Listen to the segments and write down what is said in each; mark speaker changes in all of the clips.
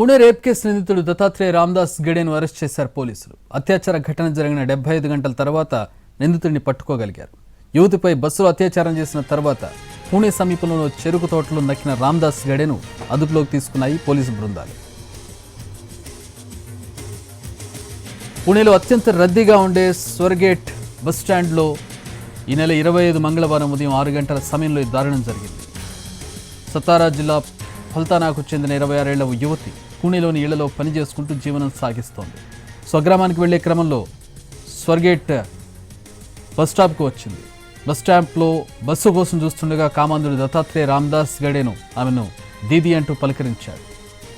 Speaker 1: Pune rape case నిందితుడు Dattatreya Ramdas గడేను arrest చేశారు పోలీసులు. అత్యాచార ఘటన జరిగిన డెబ్బై ఐదు గంటల తర్వాత నిందితుడిని పట్టుకోగలిగారు. యువతిపై బస్సులో అత్యాచారం చేసిన తర్వాత పూణే సమీపంలో చెరుకు తోటలో నక్కిన రామ్దాస్ గడేను అదుపులోకి తీసుకున్నాయి పోలీసు బృందాలు. పుణేలో అత్యంత రద్దీగా ఉండే స్వర్గేట్ బస్ స్టాండ్లో ఈ నెల ఇరవై ఐదు మంగళవారం ఉదయం ఆరు గంటల సమయంలో ఈ దారుణం జరిగింది. సతారా జిల్లా ఫల్తానాకు చెందిన ఇరవై ఆరేళ్ళ యువతి పూణేలోని ఇళ్ళలో పని చేసుకుంటూ జీవనం సాగిస్తోంది. స్వగ్రామానికి వెళ్ళే క్రమంలో స్వర్గేట్ బస్ స్టాప్కు వచ్చింది. బస్ స్టాప్లో బస్సు కోసం చూస్తుండగా కామాంధుడు దత్తాత్రేయ రామ్దాస్ గడేను ఆమెను దీది అంటూ పలకరించాడు.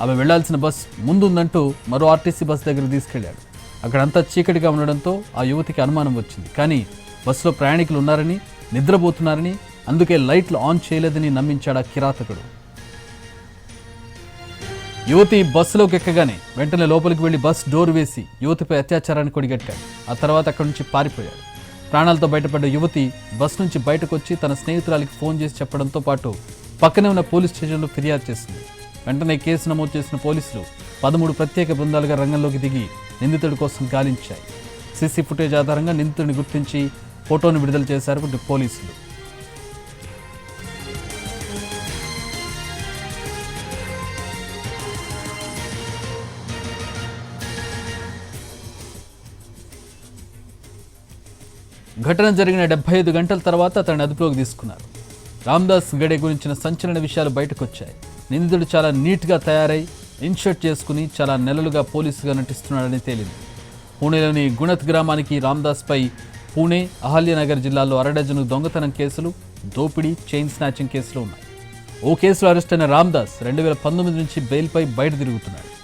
Speaker 1: ఆమె వెళ్ళాల్సిన బస్ ముందుందంటూ మరో ఆర్టీసీ బస్ దగ్గర తీసుకెళ్ళాడు. అక్కడంతా చీకటిగా ఉండడంతో ఆ యువతికి అనుమానం వచ్చింది. కానీ బస్సులో ప్రయాణికులు ఉన్నారని నిద్రపోతున్నారని అందుకే లైట్లు ఆన్ చేయలేదని నమ్మించాడు ఆ కిరాతకుడు. యువతి బస్సులోకి ఎక్కగానే వెంటనే లోపలికి వెళ్ళి బస్ డోర్ వేసి యువతిపై అత్యాచారాన్ని కొడిగట్టాడు. ఆ తర్వాత అక్కడి నుంచి పారిపోయాడు. ప్రాణాలతో బయటపడ్డ యువతి బస్ నుంచి బయటకు వచ్చి తన స్నేహితురాలికి ఫోన్ చేసి చెప్పడంతో పాటు పక్కనే ఉన్న పోలీస్ స్టేషన్లో ఫిర్యాదు చేసింది. వెంటనే కేసు నమోదు చేసిన పోలీసులు పదమూడు ప్రత్యేక బృందాలుగా రంగంలోకి దిగి నిందితుడి కోసం గాలించాయి. సీసీ ఫుటేజ్ ఆధారంగా నిందితుడిని గుర్తించి ఫోటోను విడుదల చేశారు పోలీసులు. ఘటన జరిగిన డెబ్బై ఐదు గంటల తర్వాత అతన్ని అదుపులోకి తీసుకున్నారు. రామ్దాస్ గడే గురించిన సంచలన విషయాలు బయటకు వచ్చాయి నిందితుడు చాలా నీట్గా తయారై ఇన్షర్ట్ చేసుకుని చాలా నెలలుగా పోలీసుగా నటిస్తున్నాడని తేలింది. పూణేలోని గుణత్ గ్రామానికి రామ్దాస్పై పూణే అహల్యనగర్ జిల్లాలో అరడజను దొంగతనం కేసులు దోపిడీ చైన్ స్నాచింగ్ కేసులు ఉన్నాయి. ఓ కేసులో అరెస్ట్ అయిన రామ్దాస్ రెండు వేల పంతొమ్మిది నుంచి బెయిల్పై బయట తిరుగుతున్నాడు.